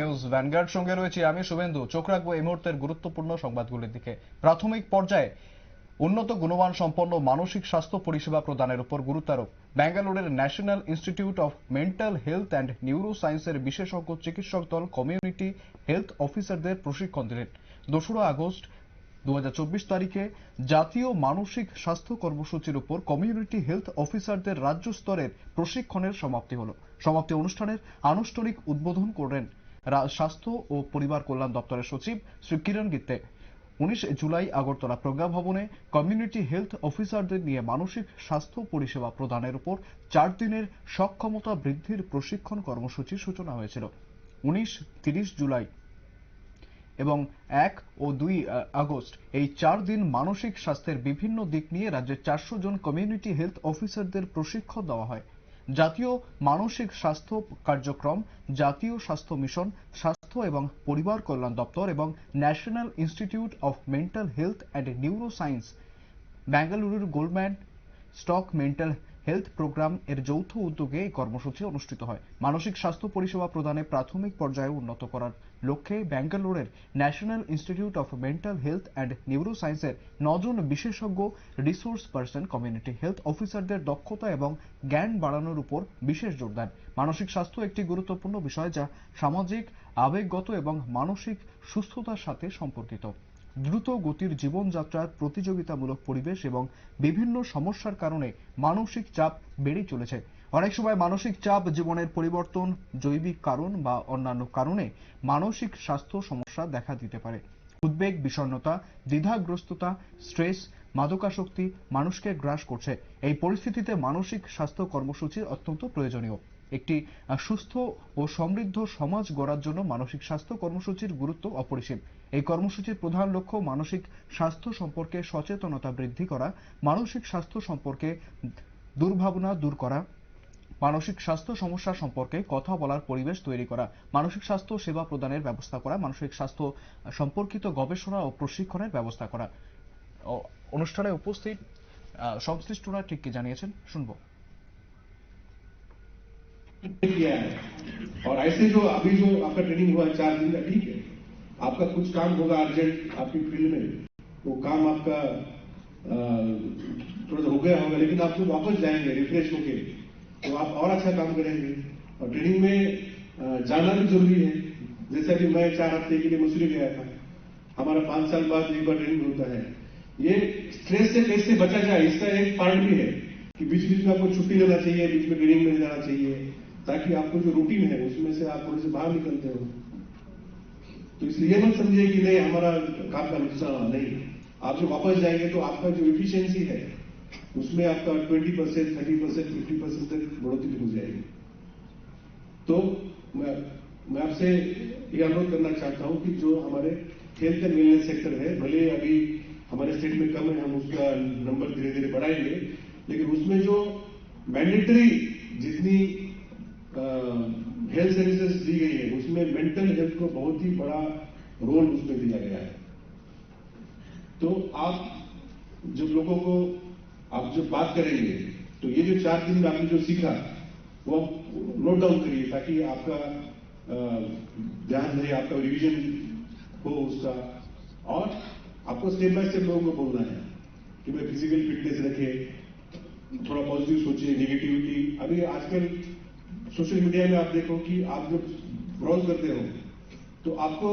News vanguard সঙ্গে রয়েছে আমি শুভেন্দু। চোখ রাখব এই মুহূর্তের গুরুত্বপূর্ণ সংবাদগুলির দিকে। প্রাথমিক পর্যায়ে উন্নত গুণমান সম্পন্ন মানসিক স্বাস্থ্য পরিষেবা প্রদানের উপর গুরুত্বারোপ। ব্যাঙ্গালোরের national institute of mental health and neuro সায়েন্সের বিশেষজ্ঞ চিকিৎসক দল কমিউনিটি হেলথ অফিসারদের প্রশিক্ষণ দিলেন। দোসরা আগস্ট দু হাজার চব্বিশ তারিখে জাতীয় মানসিক স্বাস্থ্য কর্মসূচির উপর কমিউনিটি হেলথ অফিসারদের রাজ্য স্তরের প্রশিক্ষণের সমাপ্তি হলো। সমাপ্তি অনুষ্ঠানের আনুষ্ঠানিক উদ্বোধন করলেন রা- স্বাস্থ্য ও পরিবার কল্যাণ দপ্তরের সচিব শ্রী কিরণ গিত্তে। উনিশ জুলাই আগরতলা প্রজ্ঞা ভবনে কমিউনিটি হেলথ অফিসারদের নিয়ে মানসিক স্বাস্থ্য পরিষেবা প্রদানের উপর চার দিনের সক্ষমতা বৃদ্ধির প্রশিক্ষণ কর্মসূচির সূচনা হয়েছিল। উনিশ, তিরিশ জুলাই এবং এক ও দুই আগস্ট এই চার দিন মানসিক স্বাস্থ্যের বিভিন্ন দিক নিয়ে রাজ্যের চারশো জন কমিউনিটি হেলথ অফিসারদের প্রশিক্ষণ দেওয়া হয়। জাতীয় মানসিক স্বাস্থ্য কার্যক্রম, জাতীয় স্বাস্থ্য মিশন, স্বাস্থ্য এবং পরিবার কল্যাণ দপ্তর এবং national institute of mental health and neuro science বেঙ্গালুরুর Goldman stock mental health programme এর যৌথ উদ্যোগে এই কর্মসূচি অনুষ্ঠিত হয়। মানসিক স্বাস্থ্য পরিষেবা প্রদানে প্রাথমিক পর্যায়ে উন্নত করার লক্ষ্যে ব্যাঙ্গালোরের national institute of mental health and neuro সায়েন্সের নজন বিশেষজ্ঞ রিসোর্স পার্সন, কমিউনিটি হেলথ অফিসারদের দক্ষতা এবং জ্ঞান বাড়ানোর উপর বিশেষ জোর দেন। মানসিক স্বাস্থ্য একটি গুরুত্বপূর্ণ বিষয় যা সামাজিক, আবেগগত এবং মানসিক সুস্থতার সাথে সম্পর্কিত। দ্রুত গতির জীবনযাত্রার প্রতিযোগিতামূলক পরিবেশ এবং বিভিন্ন সমস্যার কারণে মানসিক চাপ বেড়েই চলেছে। অনেক সময় মানসিক চাপ, জীবনের পরিবর্তন, জৈবিক কারণ বা অন্যান্য কারণে মানসিক স্বাস্থ্য সমস্যা দেখা দিতে পারে। উদ্বেগ, বিষণ্ণতা, দ্বিধাগ্রস্ততা, স্ট্রেস, মাদকাসক্তি মানুষকে গ্রাস করছে। এই পরিস্থিতিতে মানসিক স্বাস্থ্য কর্মসূচি অত্যন্ত প্রয়োজনীয়। একটি সুস্থ ও সমৃদ্ধ সমাজ গড়ার জন্য মানসিক স্বাস্থ্য কর্মসূচির গুরুত্ব অপরিসীম। এই কর্মসূচির প্রধান লক্ষ্য মানসিক স্বাস্থ্য সম্পর্কে সচেতনতা বৃদ্ধি করা, মানসিক স্বাস্থ্য সম্পর্কে দুর্ভাবনা দূর করা মানসিক স্বাস্থ্য সমস্যা সম্পর্কে কথা বলার পরিবেশ তৈরি করা মানসিক স্বাস্থ্য সেবা প্রদানের ব্যবস্থা করা মানসিক স্বাস্থ্য সম্পর্কিত গবেষণা ও প্রশিক্ষণের ব্যবস্থা করা ও, অনুষ্ঠানে উপস্থিত আহ, সংশ্লিষ্টরা ঠিক কি জানিয়েছেন শুনবো किया है और ऐसे जो अभी जो आपका ट्रेनिंग हुआ है चार दिन का ठीक है आपका कुछ काम होगा अर्जेंट आपकी फील्ड में वो काम आपका अ, थोड़ा सा हो गया होगा लेकिन आप जो वापस जाएंगे रिफ्रेश होके तो आप और अच्छा काम करेंगे। और ट्रेनिंग में जाना भी ज़रूरी है। जैसा कि मैं चार हफ़्ते के लिए मसूरी गया था। हमारा पाँच साल बाद एक बार ट्रेनिंग होता है। ये स्ट्रेस से कैसे बचा जाए, इसका एक पार्ट भी है कि बीच बीच में आपको छुट्टी लेना चाहिए, बीच में ट्रेनिंग में जाना चाहिए, ताकि आपको जो रूटीन है, उसमें से आप थोड़े से बाहर निकलते हो। तो इसलिए मत समझिए कि नहीं, हमारा काम का नुकसान नहीं आप जो वापस जाएँगे तो आपका जो इफिशियंसी है उसमें आपका twenty percent thirty percent fifty percent तक बढ़ोतरी हो जाएगी। तो मैं मैं आपसे ये अनुरोध करना चाहता हूँ कि जो हमारे हेल्थ एंड वेलनेस सेक्टर है, भले अभी हमारे स्टेट में कम है, हम उसका नंबर धीरे धीरे बढ़ाएँगे, लेकिन उसमें जो मैंडेटरी जितनी हेल्थ सर्विसेज़ दी गई है, उसमें मेंटल हेल्थ को बहुत ही बड़ा रोल उसमें दिया गया है। तो आप जब लोगों को आप जब बात करेंगे तो ये जो चार दिन में आपने जो सीखा, वो आप नोट डाउन करिए ताकि आपका ध्यान रहे आपका रिवीजन हो उसका। और आपको स्टेप बाय स्टेप लोगों को बोलना है कि भाई फ़िज़िकल फिटनेस रखे, थोड़ा पॉजिटिव सोचिए नेगेटिविटी अभी आजकल सोशल मीडिया में आप देखो कि आप जब ब्राउज करते हो तो आपको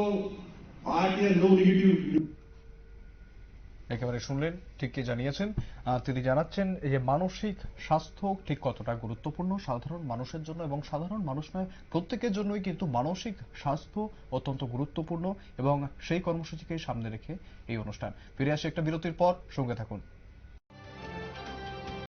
आठ या नौ नेगेटिव একেবারে শুনলেন, ঠিক কি জানিয়েছেন? তিনি জানাচ্ছেন যে মানসিক স্বাস্থ্য ঠিক কতটা গুরুত্বপূর্ণ? সাধারণ মানুষের জন্য এবং সাধারণ মানুষ নয়, প্রত্যেকের জন্যই কিন্তু মানসিক স্বাস্থ্য অত্যন্ত গুরুত্বপূর্ণ এবং সেই কর্মসূচিকে সামনে রেখে এই অনুষ্ঠান। ফিরে আসে একটা বিরতির পর, সঙ্গে থাকুন।